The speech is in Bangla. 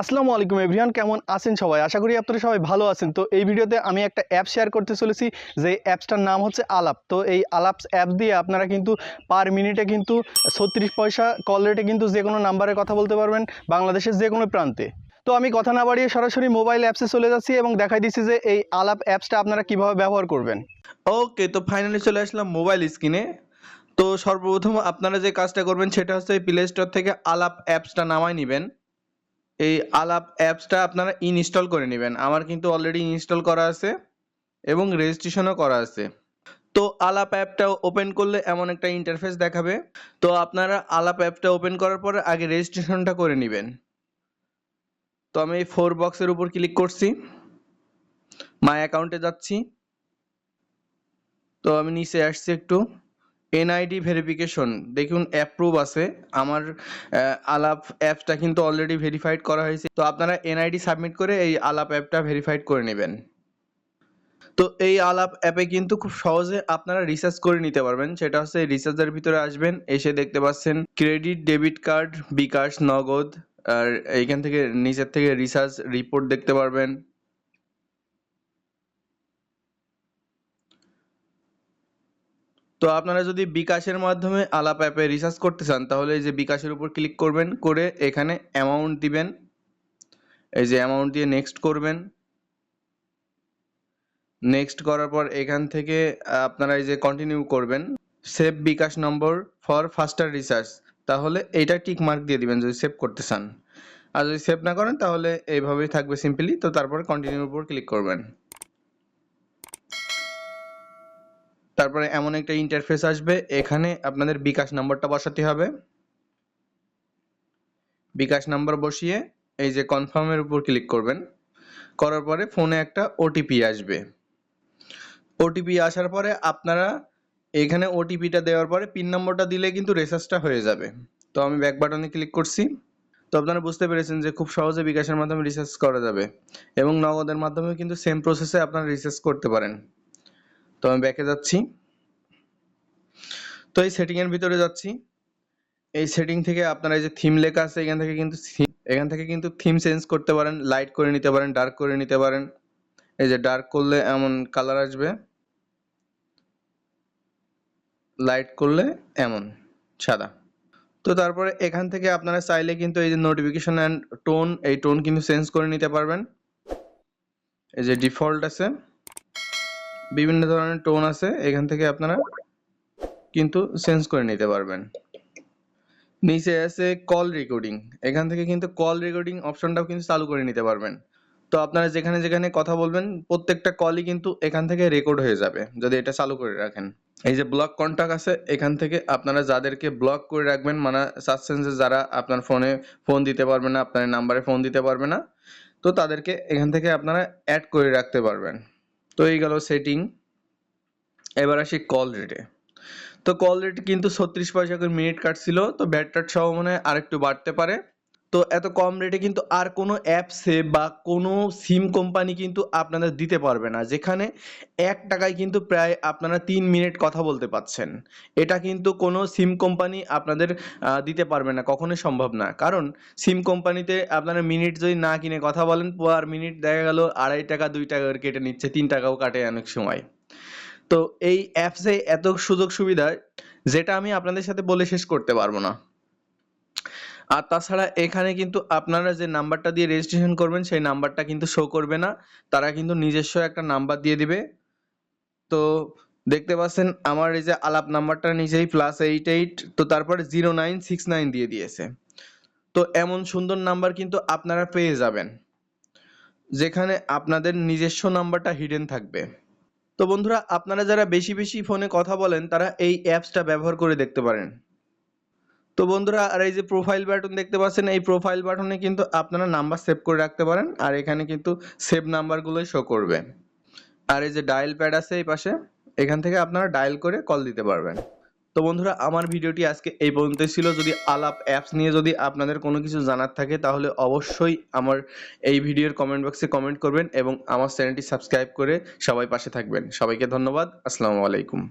আসসালামু আলাইকুম এভরিওয়ান, কেমন আছেন সবাই? আশা করি আপনারা সবাই ভালো আছেন। তো এই ভিডিওতে আমি একটা অ্যাপ শেয়ার করতে চলেছি, যে অ্যাপসটার নাম হচ্ছে আলাপ। তো এই আলাপ অ্যাপ দিয়ে আপনারা কিন্তু পার মিনিটে কিন্তু ছত্রিশ পয়সা কল রেটে কিন্তু যে কোনো নাম্বারে কথা বলতে পারবেন, বাংলাদেশের যে কোনো প্রান্তে। তো আমি কথা না বাড়িয়ে সরাসরি মোবাইল অ্যাপসে চলে যাচ্ছি এবং দেখাই দিচ্ছি যে এই আলাপ অ্যাপসটা আপনারা কীভাবে ব্যবহার করবেন। ওকে, তো ফাইনালি চলে আসলাম মোবাইল স্ক্রিনে। তো সর্বপ্রথম আপনারা যে কাজটা করবেন, সেটা হচ্ছে প্লে স্টোর থেকে আলাপ অ্যাপসটা নামায় নেবেন। এই আলাপ অ্যাপসটা আপনারা ইনস্টল করে নেবেন। আমার কিন্তু অলরেডি ইনস্টল করা আছে এবং রেজিস্ট্রেশনও করা আছে। তো আলাপ অ্যাপটা ওপেন করলে এমন একটা ইন্টারফেস দেখাবে। তো আপনারা আলাপ অ্যাপটা ওপেন করার পরে আগে রেজিস্ট্রেশনটা করে নেবেন। তো আমি এই ফোর বক্সের উপর ক্লিক করছি। মাই অ্যাকাউন্টে যাচ্ছি। তো আমি নিচে আসছি একটু। এনআইডি ভেরিফিকেশন দেখুন অ্যাপ্রুভ আছে। আমার আলাপ অ্যাপটা কিন্তু অলরেডি ভেরিফাইড করা হয়েছে। তো আপনারা এনআইডি সাবমিট করে এই আলাপ অ্যাপটা ভেরিফাইড করে নেবেন। তো এই আলাপ অ্যাপে কিন্তু খুব সহজে আপনারা রিসার্চ করে নিতে পারবেন। সেটা হচ্ছে রিসার্চের ভিতরে আসবেন, এসে দেখতে পাচ্ছেন ক্রেডিট ডেবিট কার্ড বিকাশ, নগদ, আর এইখান থেকে, নিচের থেকে রিসার্চ রিপোর্ট দেখতে পারবেন। তো আপনারা যদি বিকাশের মাধ্যমে আলাপ অ্যাপে রিচার্জ করতে চান, তাহলে এই যে বিকাশের উপর ক্লিক করবেন, করে এখানে অ্যামাউন্ট দিবেন। এই যে অ্যামাউন্ট দিয়ে নেক্সট করবেন। নেক্সট করার পর এখান থেকে আপনারা এই যে কন্টিনিউ করবেন। Save bKash number for faster research তাহলে এইটা টিক মার্ক দিয়ে দিবেন যদি সেভ করতে চান। আর যদি সেভ না করেন, তাহলে এইভাবেই থাকবে সিম্পলি তো তারপরে কন্টিনিউর উপর ক্লিক করবেন। তারপরে এমন একটা ইন্টারফেস আসবে, এখানে আপনাদের বিকাশ নাম্বারটা বসাতে হবে। বিকাশ নাম্বার বসিয়ে এই যে কনফার্মের উপর ক্লিক করবেন। করার পরে ফোনে একটা ওটিপি আসবে। ওটিপি আসার পরে আপনারা এখানে ওটিপিটা দেওয়ার পরে পিন নম্বরটা দিলে কিন্তু রেসার্চটা হয়ে যাবে। তো আমি ব্যাক বাটনে ক্লিক করছি। তো আপনারা বুঝতে পেরেছেন যে খুব সহজে বিকাশের মাধ্যমে রিসার্চ করা যাবে এবং নগদের মাধ্যমে কিন্তু সেম প্রসেসে আপনারা রিসার্চ করতে পারেন। তো আমি ব্যাকে যাচ্ছি। তো এই সেটিং এর ভিতরে যাচ্ছি। এই সেটিং থেকে আপনারা এই যে থিম লেখা আছে, এখান থেকে কিন্তু এখান থেকে কিন্তু থিম চেঞ্জ করতে পারেন লাইট করে নিতে পারেন ডার্ক করে নিতে পারেন। এই যে ডার্ক করলে এমন কালার আসবে। লাইট করলে এমন, সাদা। তো তারপরে এখান থেকে আপনারা চাইলে কিন্তু এই যে নোটিফিকেশন অ্যান্ড টোন এই টোন কিন্তু চেঞ্জ করে নিতে পারবেন। এই যে ডিফল্ট আছে। বিভিন্ন ধরনের টোন আছে, এখান থেকে আপনারা কিন্তু চেঞ্জ করে নিতে পারবেন। নিচে আছে কল রেকর্ডিং এখান থেকে কিন্তু কল রেকর্ডিং অপশনটাও কিন্তু চালু করে নিতে পারবেন। তো আপনারা যেখানে যেখানে কথা বলবেন, প্রত্যেকটা কলই কিন্তু এখান থেকে রেকর্ড হয়ে যাবে, যদি এটা চালু করে রাখেন। এই যে ব্লক কন্টাক্ট আছে, এখান থেকে আপনারা যাদেরকে ব্লক করে রাখবেন মানে চাচ্ছেন যে যারা আপনার ফোনে ফোন দিতে পারবে না, আপনার নাম্বারে ফোন দিতে পারবে না, তো তাদেরকে এখান থেকে আপনারা অ্যাড করে রাখতে পারবেন। তো এই গেল সেটিং এবার আসি কল রেটে তো কল রেট কিন্তু ছত্রিশ পয়সা করে মিনিট কাটছিল, তো ব্যাট টাট সহ মনে হয় আরেকটু বাড়তে পারে। তো এত কম রেটে কিন্তু আর কোনো অ্যাপসে বা কোনো সিম কোম্পানি কিন্তু আপনাদের দিতে পারবে না। যেখানে এক টাকায় কিন্তু প্রায় আপনারা তিন মিনিট কথা বলতে পাচ্ছেন। এটা কিন্তু কোনো সিম কোম্পানি আপনাদের দিতে পারবে না। কখনোই সম্ভব না। কারণ সিম কোম্পানিতে আপনারা মিনিট যদি না কিনে কথা বলেন আর মিনিট দেখা গেল আড়াই টাকা, দুই টাকা কেটে নিচ্ছে, তিন টাকাও কাটে অনেক সময়। তো এই অ্যাপসে এত সুযোগ সুবিধা যেটা আমি আপনাদের সাথে বলে শেষ করতে পারব না। আর তাছাড়া এখানে কিন্তু আপনারা যে নাম্বারটা দিয়ে রেজিস্ট্রেশন করবেন, সেই নাম্বারটা কিন্তু শো করবে না। তারা কিন্তু নিজস্ব একটা নাম্বার দিয়ে দিবে। তো দেখতে পাচ্ছেন, আমার এই যে আলাপ নাম্বারটা নিজেই প্লাস এইট এইট তো তারপরে জিরো নাইন সিক্স নাইন দিয়ে দিয়েছে। তো এমন সুন্দর নাম্বার কিন্তু আপনারা পেয়ে যাবেন, যেখানে আপনাদের নিজস্ব নাম্বারটা হিডেন থাকবে। তো বন্ধুরা, আপনারা যারা বেশি বেশি ফোনে কথা বলেন, তারা এই অ্যাপসটা ব্যবহার করে দেখতে পারেন। তো বন্ধুরা, আর এই যে প্রোফাইল বাটন দেখতে পাচ্ছেন, এই প্রোফাইল বাটনে কিন্তু আপনারা নাম্বার সেভ করে রাখতে পারেন, আর এখানে কিন্তু সেভ নাম্বারগুলোই শো করবে। আর এই যে ডায়াল প্যাড আছে এই পাশে, এখান থেকে আপনারা ডায়াল করে কল দিতে পারবেন। তো বন্ধুরা, আমার ভিডিওটি আজকে এই পর্যন্ত ছিল। যদি আলাপ অ্যাপস নিয়ে যদি আপনাদের কোনো কিছু জানার থাকে, তাহলে অবশ্যই আমার এই ভিডিওর কমেন্ট বক্সে কমেন্ট করবেন এবং আমার চ্যানেলটি সাবস্ক্রাইব করে সবাই পাশে থাকবেন। সবাইকে ধন্যবাদ। আসসালামু আলাইকুম।